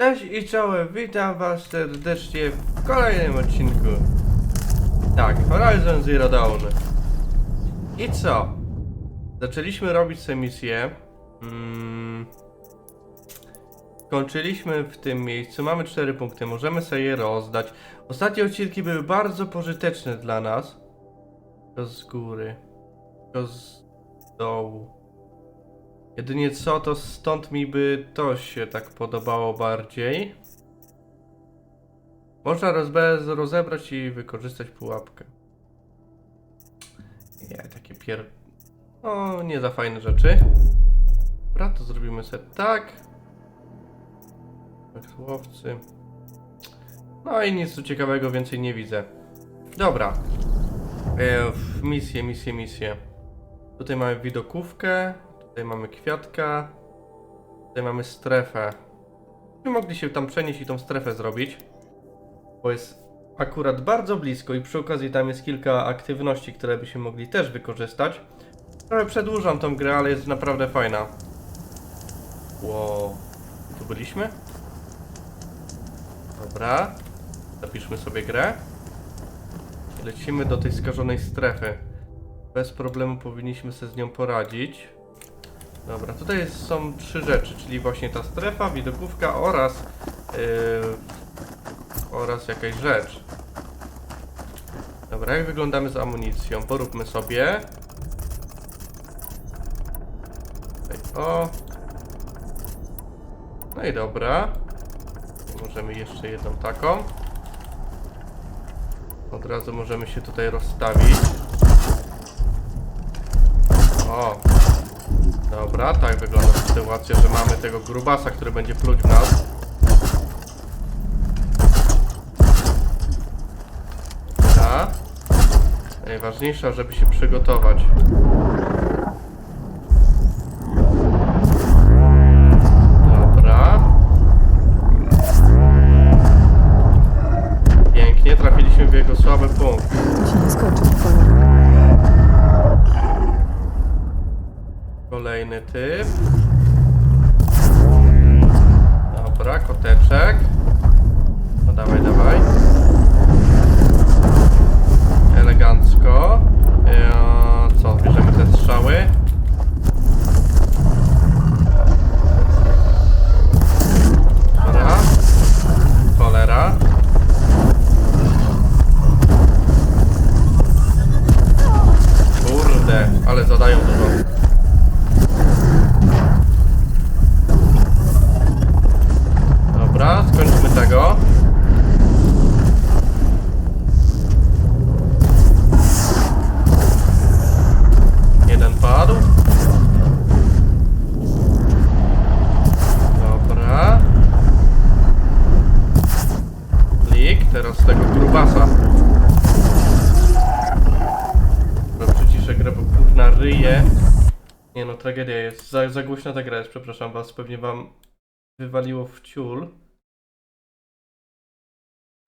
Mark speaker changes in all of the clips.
Speaker 1: Cześć i czołem, witam was serdecznie w kolejnym odcinku. Tak, Horizon Zero Dawn. I co? Zaczęliśmy robić sobie misję. Mm. Kończyliśmy w tym miejscu, mamy 4 punkty, możemy sobie je rozdać. Ostatnie odcinki były bardzo pożyteczne dla nas. To z góry. To z dołu. Jedynie co, to stąd mi by to się tak podobało bardziej. Można rozebrać i wykorzystać pułapkę. Nie, takie pier... O, nie za fajne rzeczy. Dobra, to zrobimy sobie tak. Tak, słowcy. No i nic tu ciekawego więcej nie widzę. Dobra. E, w misję, misję, misję. Tutaj mamy widokówkę. Tutaj mamy kwiatka. Tutaj mamy strefę. Byśmy mogli się tam przenieść i tą strefę zrobić. Bo jest akurat bardzo blisko i przy okazji tam jest kilka aktywności, które byśmy mogli też wykorzystać. Trochę przedłużam tą grę, ale jest naprawdę fajna. Wow. Tu byliśmy? Dobra. Zapiszmy sobie grę. Lecimy do tej skażonej strefy. Bez problemu powinniśmy sobie z nią poradzić. Dobra, tutaj są trzy rzeczy, czyli właśnie ta strefa, widokówka oraz yy, oraz jakaś rzecz. Dobra, jak wyglądamy z amunicją? Poróbmy sobie. Tutaj, o. No i dobra. Możemy jeszcze jedną taką. Od razu możemy się tutaj rozstawić. O, Dobra, tak wygląda sytuacja, że mamy tego grubasa, który będzie pluć w nas. Dobra. Najważniejsze, żeby się przygotować. Dobra. Pięknie, trafiliśmy w jego słaby punkt.
Speaker 2: To się nie skończy.
Speaker 1: Kolejny typ. Dobra, koteczek. No dawaj, dawaj. Elegancko. Eee, co, bierzemy te strzały. Dobra. Cholera. Tego grubasa. Dobra, przyciszę grę, bo kurna ryje. Nie no, tragedia jest. Za, za głośna ta gra jest, przepraszam was, pewnie wam wywaliło w ciul.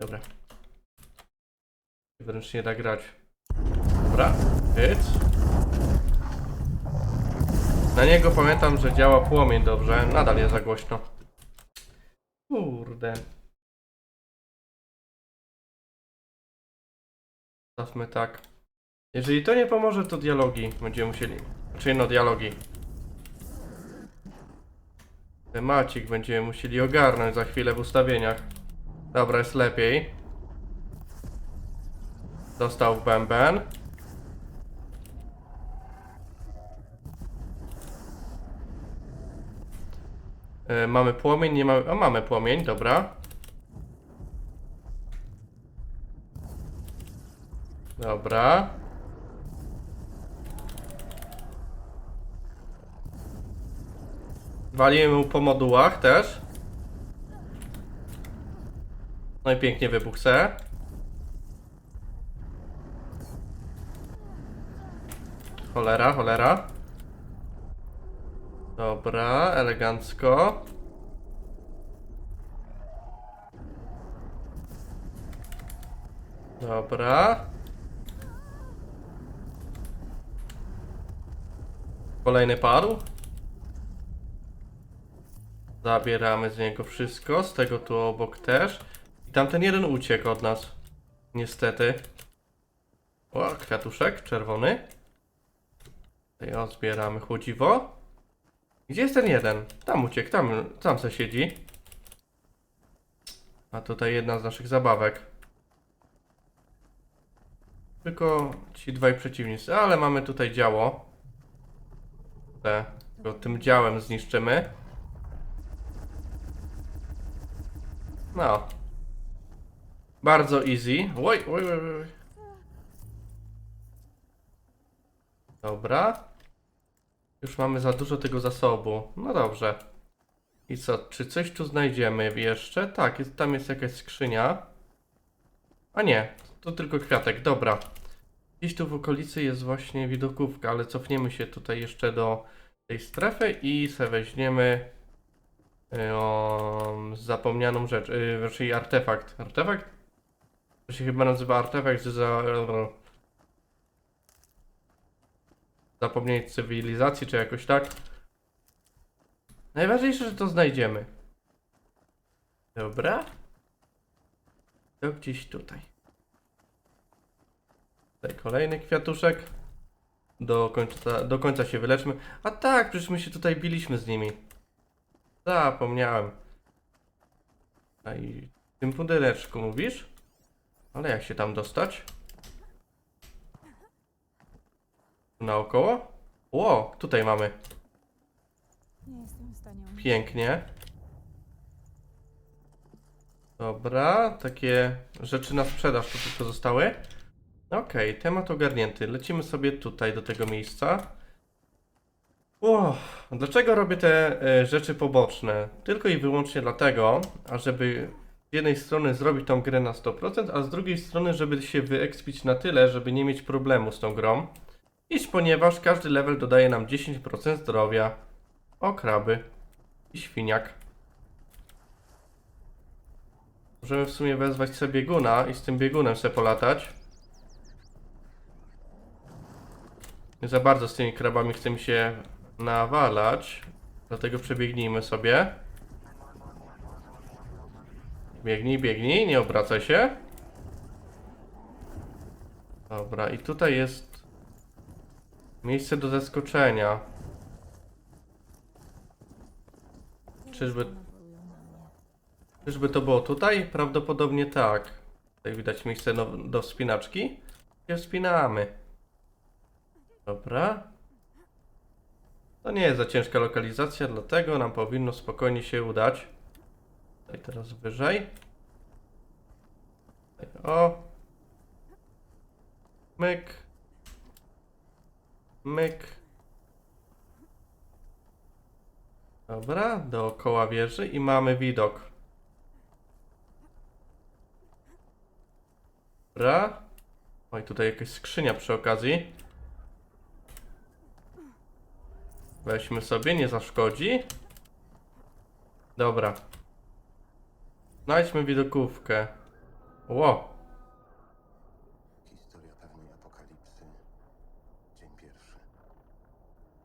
Speaker 1: Dobra. Wręcz nie da grać. Dobra, hyc. Na niego pamiętam, że działa płomień dobrze. Nadal jest za głośno. Kurde. Zostawmy tak. Jeżeli to nie pomoże, to dialogi będziemy musieli. Znaczy no dialogi. Temacik będziemy musieli ogarnąć za chwilę w ustawieniach. Dobra, jest lepiej. Dostał w bęben. E, mamy płomień, nie mamy... Mamy płomień, dobra. Dobra. Walimy mu po modułach też. No i pięknie wybuchł. Cholera, cholera. Dobra, elegancko. Dobra. Kolejny padł. Zabieramy z niego wszystko, z tego tu obok też. I tamten jeden uciekł od nas. Niestety. O, kwiatuszek czerwony. Tutaj o, zbieramy chłodziwo. Gdzie jest ten jeden? Tam uciekł, tam, tam se siedzi. A tutaj jedna z naszych zabawek. Tylko ci dwaj przeciwnicy, ale mamy tutaj działo. Te, go tym działem zniszczymy. No. Bardzo easy. Oj, oj, oj, oj. Dobra. Już mamy za dużo tego zasobu. No dobrze. I co, czy coś tu znajdziemy jeszcze? Tak, jest, tam jest jakaś skrzynia. A nie, to tylko kwiatek, dobra. Gdzieś tu w okolicy jest właśnie widokówka, ale cofniemy się tutaj jeszcze do tej strefy i se weźmiemy y, o, zapomnianą rzecz, yy, raczej artefakt. Artefakt? To się chyba nazywa artefakt za... Zapomnienie cywilizacji, czy jakoś tak. Najważniejsze, że to znajdziemy. Dobra. To gdzieś tutaj. Tutaj kolejny kwiatuszek. Do końca, do końca się wyleczmy. A tak, przecież my się tutaj biliśmy z nimi. Zapomniałem. A i w tym pudeleczku mówisz? Ale jak się tam dostać? Tu naokoło? Ło, tutaj mamy. Pięknie. Dobra, takie rzeczy na sprzedaż tu tylko Okej, temat ogarnięty. Lecimy sobie tutaj do tego miejsca. O, dlaczego robię te e, rzeczy poboczne? Tylko i wyłącznie dlatego, ażeby z jednej strony zrobić tą grę na 100%, a z drugiej strony, żeby się wyekspić na tyle, żeby nie mieć problemu z tą grą. Iż ponieważ każdy level dodaje nam 10% zdrowia. O kraby i świniak. Możemy w sumie wezwać sobie bieguna i z tym biegunem sobie polatać. Nie za bardzo z tymi krabami chcemy się nawalać. Dlatego przebiegnijmy sobie. Biegnij, biegnij, nie obracaj się. Dobra, i tutaj jest miejsce do zaskoczenia. Czyżby, czyżby to było tutaj? Prawdopodobnie tak. Tutaj widać miejsce do, do wspinaczki. Się wspinamy. Dobra. To nie jest za ciężka lokalizacja, dlatego nam powinno spokojnie się udać. Tutaj teraz wyżej. Tutaj, o. Myk. Myk. Dobra, dookoła wieży i mamy widok. Dobra. Oj, tutaj jakaś skrzynia przy okazji. Weźmy sobie, nie zaszkodzi. Dobra. Znajdźmy widokówkę. Ło.
Speaker 3: Historia pewnej apokalipsy. Dzień pierwszy.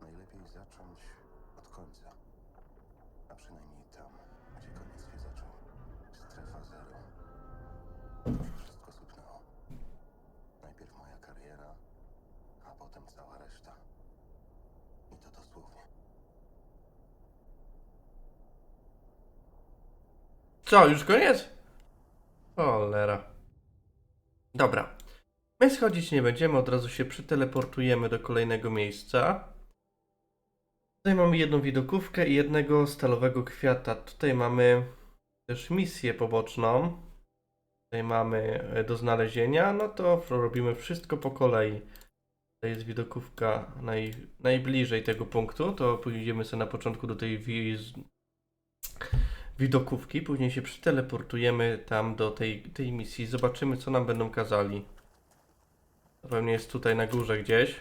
Speaker 3: Najlepiej zacząć od końca. A przynajmniej tam, gdzie koniec się zaczął. Strefa zero. Wszystko sypnęło. Najpierw moja kariera, a potem cała reszta. I to dosłownie.
Speaker 1: Co, już koniec? Cholera. Dobra. My schodzić nie będziemy, od razu się przyteleportujemy do kolejnego miejsca. Tutaj mamy jedną widokówkę i jednego stalowego kwiata. Tutaj mamy też misję poboczną. Tutaj mamy e, do znalezienia, no to robimy wszystko po kolei. Tutaj jest widokówka naj, najbliżej tego punktu, to pójdziemy sobie na początku do tej wiz, widokówki, później się przyteleportujemy tam do tej, tej misji, zobaczymy co nam będą kazali. Pewnie jest tutaj na górze gdzieś.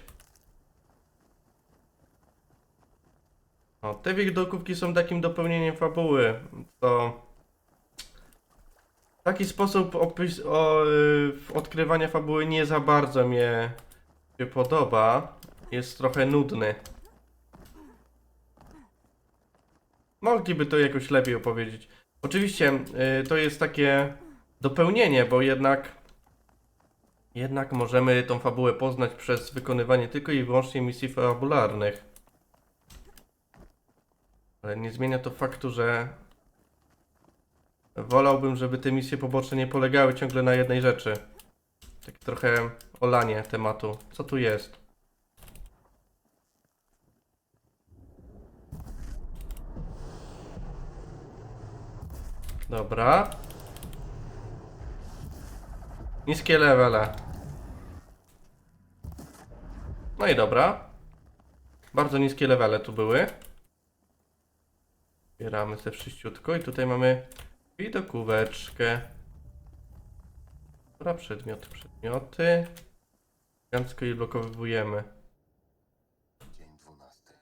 Speaker 1: O, te widokówki są takim dopełnieniem fabuły, to taki sposób opis, o, y, odkrywania fabuły nie za bardzo mnie się podoba. Jest trochę nudny. Mogliby to jakoś lepiej opowiedzieć. Oczywiście y, to jest takie dopełnienie, bo jednak jednak możemy tą fabułę poznać przez wykonywanie tylko i wyłącznie misji fabularnych. Ale nie zmienia to faktu, że wolałbym, żeby te misje poboczne nie polegały ciągle na jednej rzeczy. Tak trochę olanie tematu. Co tu jest? Dobra. Niskie levele. No i dobra. Bardzo niskie levele tu były. Zbieramy se wszyściutko i tutaj mamy widokóweczkę. Dobra, przedmiot, przedmioty. Elegancko je blokowujemy.
Speaker 3: Dzień dwunasty.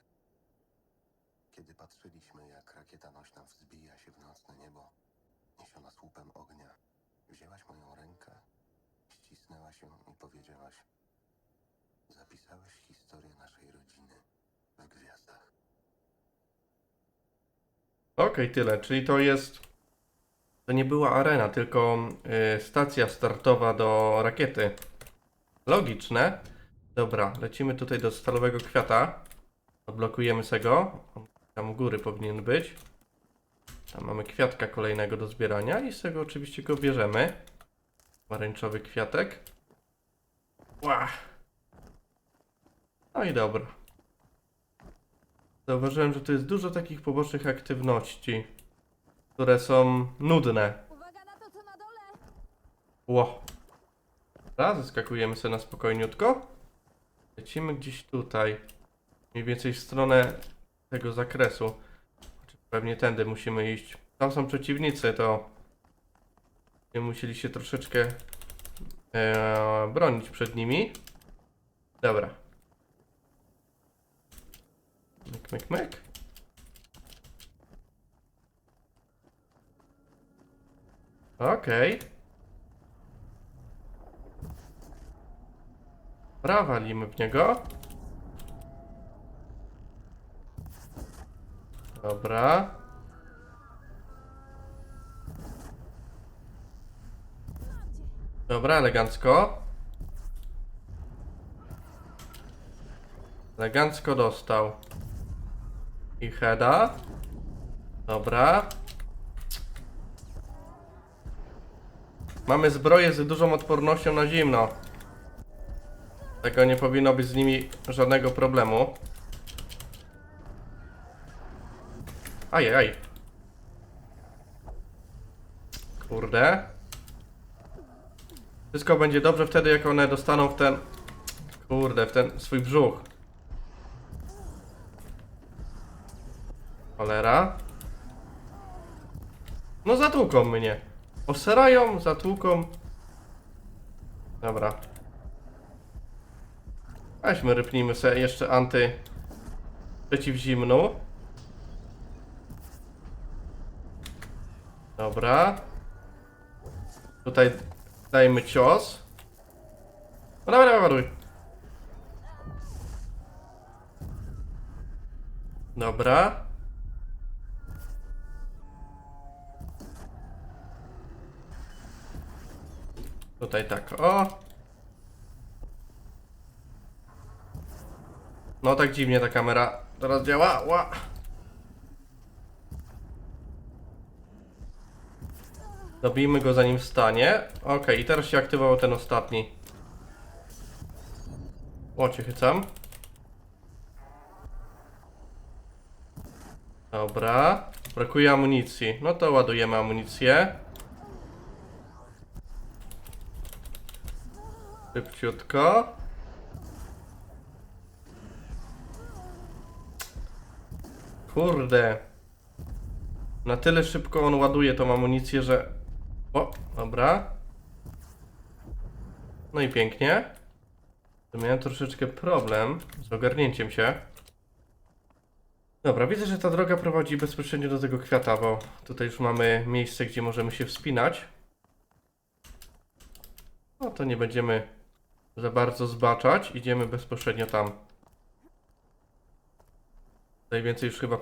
Speaker 3: Kiedy patrzyliśmy, jak rakieta nośna wzbija się w nocne niebo, niesiona słupem ognia, wzięłaś moją rękę, ścisnęłaś ją i powiedziałaś: Zapisałeś historię naszej rodziny w gwiazdach.
Speaker 1: Okej, tyle. Czyli to jest. To nie była arena, tylko y, stacja startowa do rakiety. Logiczne. Dobra, lecimy tutaj do stalowego kwiata. Odblokujemy se go. On Tam u góry powinien być. Tam mamy kwiatka kolejnego do zbierania i z tego oczywiście go bierzemy. Pomarańczowy kwiatek. Ła. No i dobra. Zauważyłem, że tu jest dużo takich pobocznych aktywności, które są nudne.
Speaker 2: Uwaga na to, co na dole!
Speaker 1: Ło. Dobra, zaskakujemy sobie na spokojniutko. Lecimy gdzieś tutaj. Mniej więcej w stronę tego zakresu. Znaczy, Pewnie tędy musimy iść. Tam są przeciwnicy, to będziemy musieli się troszeczkę e, bronić przed nimi. Dobra. Myk, myk, myk. Okej. Dobra, walimy w niego. Dobra. Dobra, elegancko. Elegancko dostał. I heada. Dobra. Mamy zbroję z dużą odpornością na zimno. Tego nie powinno być z nimi żadnego problemu. Ajaj. Kurde. Wszystko będzie dobrze wtedy, jak one dostaną w ten... Kurde, w ten swój brzuch. Cholera. No zatłuką mnie. Oserają, zatłuką. Dobra. Weźmy, rypnijmy sobie jeszcze anty przeciwzimnu. Dobra. Tutaj dajmy cios. No dobra, ładuj. Dobra. Tutaj tak, o. No tak dziwnie ta kamera teraz działa. Ła. Dobijmy go zanim wstanie. Okej, i teraz się aktywował ten ostatni. O, cię chycam. Dobra. Brakuje amunicji. No to ładujemy amunicję. Szybciutko. Kurde. Na tyle szybko on ładuje tą amunicję, że... O, dobra. No i pięknie. To miałem troszeczkę problem z ogarnięciem się. Dobra, widzę, że ta droga prowadzi bezpośrednio do tego kwiata, bo tutaj już mamy miejsce, gdzie możemy się wspinać. No to nie będziemy za bardzo zbaczać. Idziemy bezpośrednio tam. Tutaj więcej już chyba